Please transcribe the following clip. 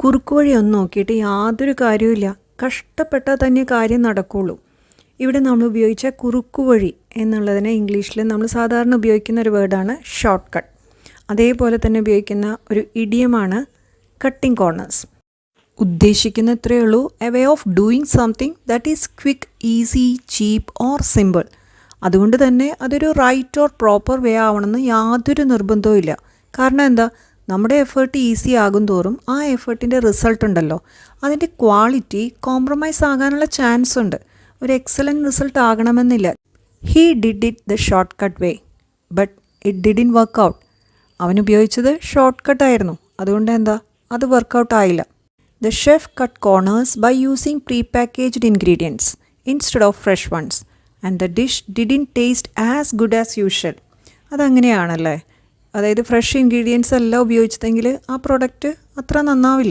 കുറുക്ക് വഴിയൊന്നും നോക്കിയിട്ട് യാതൊരു കാര്യവുമില്ല കഷ്ടപ്പെട്ടാൽ തന്നെ കാര്യം നടക്കുകയുള്ളൂ ഇവിടെ നമ്മൾ ഉപയോഗിച്ച കുറുക്കുവഴി എന്നുള്ളതിനെ ഇംഗ്ലീഷിൽ നമ്മൾ സാധാരണ ഉപയോഗിക്കുന്ന ഒരു വേർഡാണ് ഷോർട്ട് കട്ട് അതേപോലെ തന്നെ ഉപയോഗിക്കുന്ന ഒരു ഇഡിയമാണ് കട്ടിംഗ് കോർണേഴ്സ് ഉദ്ദേശിക്കുന്ന ഉള്ളൂ. A way of doing something that is quick easy cheap or simple അതുകൊണ്ട് തന്നെ അതൊരു റൈറ്റ് ഓർ പ്രോപ്പർ വേ ആവണമെന്ന് യാതൊരു നിർബന്ധവും ഇല്ല കാരണം എന്താ? നമ്മുടെ എഫേർട്ട് ഈസി ആകും തോറും ആ എഫേർട്ടിന്റെ റിസൾട്ട് ഉണ്ടല്ലോ. അതിന്റെ ക്വാളിറ്റി കോംപ്രമൈസ് ആകാനുള്ള ചാൻസ് ഉണ്ട്. ഒരു എക്സലന്റ് റിസൾട്ട് ആകണമെന്നില്ല. He did it the short cut way but it did in work out അവൻ ഉപയോഗിച്ചത് ഷോർട്ട് കട്ട് ആയിരുന്നു. അതുകൊണ്ട് എന്താ? അത് വർക്കൗട്ട് ആയില്ല. The chef cut corners by using pre packaged ingredients instead of fresh ones and the dish didn't taste as good as usual അതങ്ങനെയാണല്ലേ? അതായത് fresh ingredients എല്ലാം ഉപയോഗിച്ചതെങ്കിൽ ആ പ്രോഡക്റ്റ് അത്ര നന്നാവില്ല.